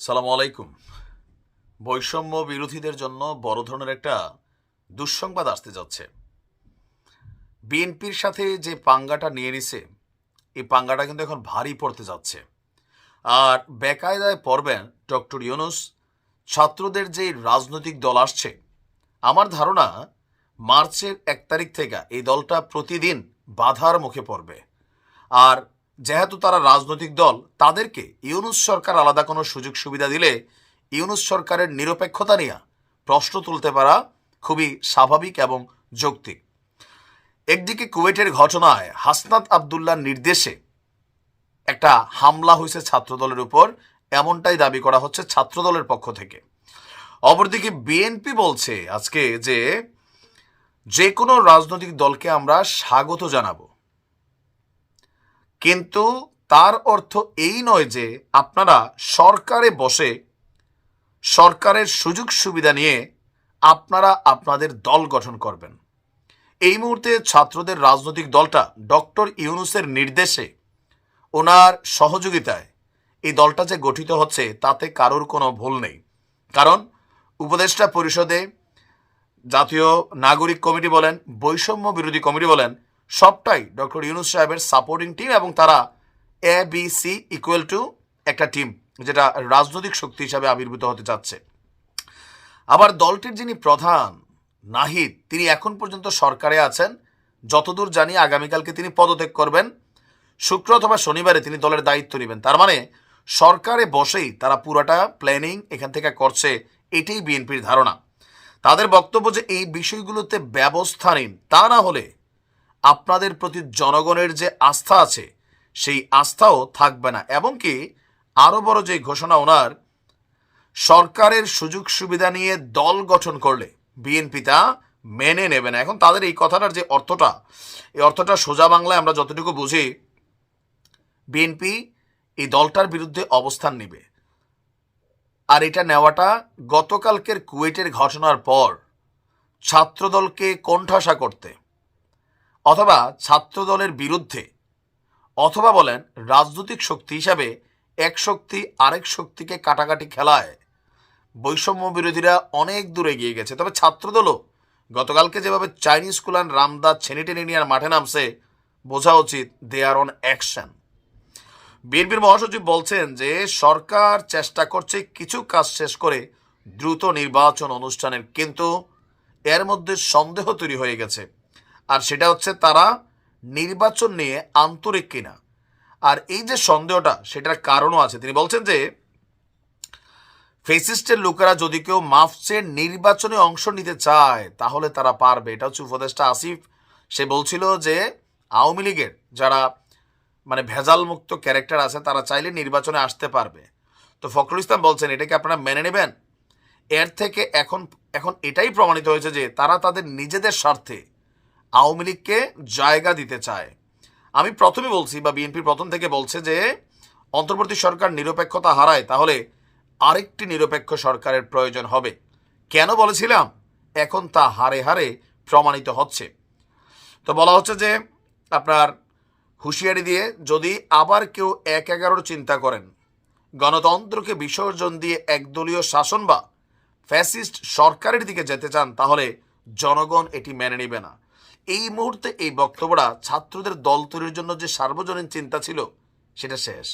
সালাম আলাইকুম। বৈষম্য বিরোধীদের জন্য বড় ধরনের একটা দুঃসংবাদ আসতে যাচ্ছে। বিএনপির সাথে যে পাঙ্গাটা নিয়ে নিছে, এই পাঙ্গাটা কিন্তু এখন ভারী পড়তে যাচ্ছে। আর বেকায়দায় পড়বেন ডক্টর ইউনুস, ছাত্রদের যে রাজনৈতিক দল আসছে, আমার ধারণা মার্চের এক তারিখ থেকে এই দলটা প্রতিদিন বাধার মুখে পড়বে। আর যেহেতু তারা রাজনৈতিক দল, তাদেরকে ইউনুস সরকার আলাদা কোনো সুযোগ সুবিধা দিলে ইউনুস সরকারের নিরপেক্ষতা নিয়ে প্রশ্ন তুলতে পারা খুবই স্বাভাবিক এবং যৌক্তিক। একদিকে কুয়েটের ঘটনায় হাসনাত আবদুল্লার নির্দেশে একটা হামলা হয়েছে ছাত্রদলের উপর, এমনটাই দাবি করা হচ্ছে ছাত্রদলের পক্ষ থেকে। অপরদিকে বিএনপি বলছে আজকে যে যে কোনো রাজনৈতিক দলকে আমরা স্বাগত জানাব। কিন্তু তার অর্থ এই নয় যে আপনারা সরকারে বসে সরকারের সুযোগ সুবিধা নিয়ে আপনারা আপনাদের দল গঠন করবেন। এই মুহূর্তে ছাত্রদের রাজনৈতিক দলটা ডক্টর ইউনুসের নির্দেশে ওনার সহযোগিতায় এই দলটা যে গঠিত হচ্ছে তাতে কারোর কোনো ভুল নেই। কারণ উপদেষ্টা পরিষদে জাতীয় নাগরিক কমিটি বলেন, বৈষম্য বিরোধী কমিটি বলেন সবটাই ডক্টর ইউনুস সাহেবের সাপোর্টিং টিম এবং তারা A B C equal to একটা টিম যেটা রাজনৈতিক শক্তি হিসাবে আবির্ভূত হতে যাচ্ছে আবার দলটির যিনি প্রধান, নাহিদ, তিনি এখন পর্যন্ত সরকারে আছেন। যতদূর জানি আগামীকালকে তিনি পদত্যাগ করবেন। শুক্র অথবা শনিবারে তিনি দলের দায়িত্ব নেবেন। তার মানে সরকারে বসেই তারা পুরোটা প্ল্যানিং এখান থেকে করছে, এটাই বিএনপির ধারণা। তাদের বক্তব্য যে এই বিষয়গুলোতে ব্যবস্থা নিন, তা না হলে আপনাদের প্রতি জনগণের যে আস্থা আছে, সেই আস্থাও থাকবে না। এবং কি আরও বড় যে ঘোষণা ওনার, সরকারের সুযোগ সুবিধা নিয়ে দল গঠন করলে বিএনপি তা মেনে নেবে না। এখন তাদের এই কথাটার যে অর্থটা, এই অর্থটা সোজা বাংলায় আমরা যতটুকু বুঝি, বিএনপি এই দলটার বিরুদ্ধে অবস্থান নেবে। আর এটা নেওয়াটা গতকালকের কুয়েটের ঘটনার পর ছাত্রদলকে কোণঠাসা করতে অথবা ছাত্রদলের বিরুদ্ধে, অথবা বলেন রাজনৈতিক শক্তি হিসাবে এক শক্তি আরেক শক্তিকে কাটাকাটি খেলায়। বৈষম্য বিরোধীরা অনেক দূরে এগিয়ে গেছে। তবে ছাত্রদলও গতকালকে যেভাবে চাইনিজ কুলান রামদাস ছেনি টেনে নিয়ে মাঠে নামছে, বোঝা উচিত দে আর অন অ্যাকশন। বিএনপির মহাসচিব বলছেন যে, সরকার চেষ্টা করছে কিছু কাজ শেষ করে দ্রুত নির্বাচন অনুষ্ঠানের, কিন্তু এর মধ্যে সন্দেহ তৈরি হয়ে গেছে। আর সেটা হচ্ছে তারা নির্বাচন নিয়ে আন্তরিক কিনা। আর এই যে সন্দেহটা, সেটার কারণও আছে। তিনি বলছেন যে, ফেসিস্টের লোকেরা যদি কেউ মাফ চেয়ে নির্বাচনে অংশ নিতে চায়, তাহলে তারা পারবে। এটা হচ্ছে উপদেষ্টা আসিফ। সে বলছিল যে, আওয়ামী লীগের যারা মানে ভেজাল মুক্ত ক্যারেক্টার আছে, তারা চাইলে নির্বাচনে আসতে পারবে। তো ফখরুল ইসলাম বলছেন এটাকে আপনারা মেনে নেবেন? এর থেকে এখন এখন এটাই প্রমাণিত হয়েছে যে, তারা তাদের নিজেদের স্বার্থে আওয়ামী লীগকে জায়গা দিতে চায়। আমি প্রথমে বলছি বা বিএনপি প্রথম থেকে বলছে যে, অন্তর্বর্তী সরকার নিরপেক্ষতা হারায়, তাহলে আরেকটি নিরপেক্ষ সরকারের প্রয়োজন হবে। কেন বলেছিলাম? এখন তা হারে হারে প্রমাণিত হচ্ছে। তো বলা হচ্ছে যে, আপনার হুঁশিয়ারি দিয়ে যদি আবার কেউ এক এগারোর চিন্তা করেন, গণতন্ত্রকে বিসর্জন দিয়ে একদলীয় শাসন বা ফ্যাসিস্ট সরকারের দিকে যেতে চান, তাহলে জনগণ এটি মেনে নেবে না। এই মুহূর্তে এই বক্তব্যটা ছাত্রদের দল তৈরির জন্য যে সার্বজনীন চিন্তা ছিল, সেটা শেষ।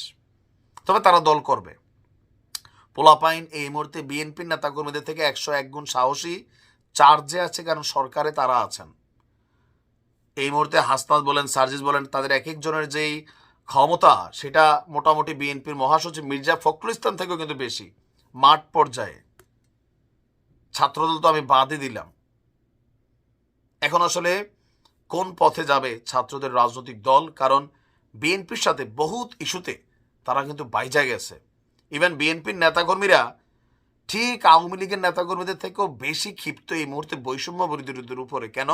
তবে তারা দল করবে। পোলাপাইন এই মুহূর্তে বিএনপির নেতাকর্মীদের থেকে একশো এক গুণ সাহসী, চার্জে আছে কারণ সরকারে তারা আছেন। এই মুহূর্তে হাসনাত বলেন, সার্জিস বলেন, তাদের এক একজনের যেই ক্ষমতা, সেটা মোটামুটি বিএনপির মহাসচিব মির্জা ফখরুল ইসলাম থেকেও কিন্তু বেশি, মাঠ পর্যায়ে। ছাত্রদল তো আমি বাদই দিলাম। এখন আসলে কোন পথে যাবে ছাত্রদের রাজনৈতিক দল? কারণ বিএনপির সাথে বহুত ইস্যুতে তারা কিন্তু বাইজা গেছে ইভেন বিএনপির নেতাকর্মীরা ঠিক আওয়ামী লীগের নেতাকর্মীদের থেকেও বেশি ক্ষিপ্ত এই মুহূর্তে বৈষম্য বিরোধীদের উপরে। কেন?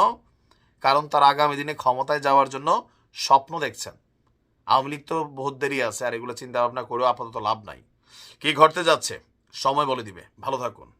কারণ তারা আগামী দিনে ক্ষমতায় যাওয়ার জন্য স্বপ্ন দেখছেন। আওয়ামী লীগ তো বহুত দেরি আছে, আর এগুলো চিন্তা ভাবনা করেও আপাতত লাভ নাই। কি ঘটতে যাচ্ছে? সময় বলে দিবে। ভালো থাকুন।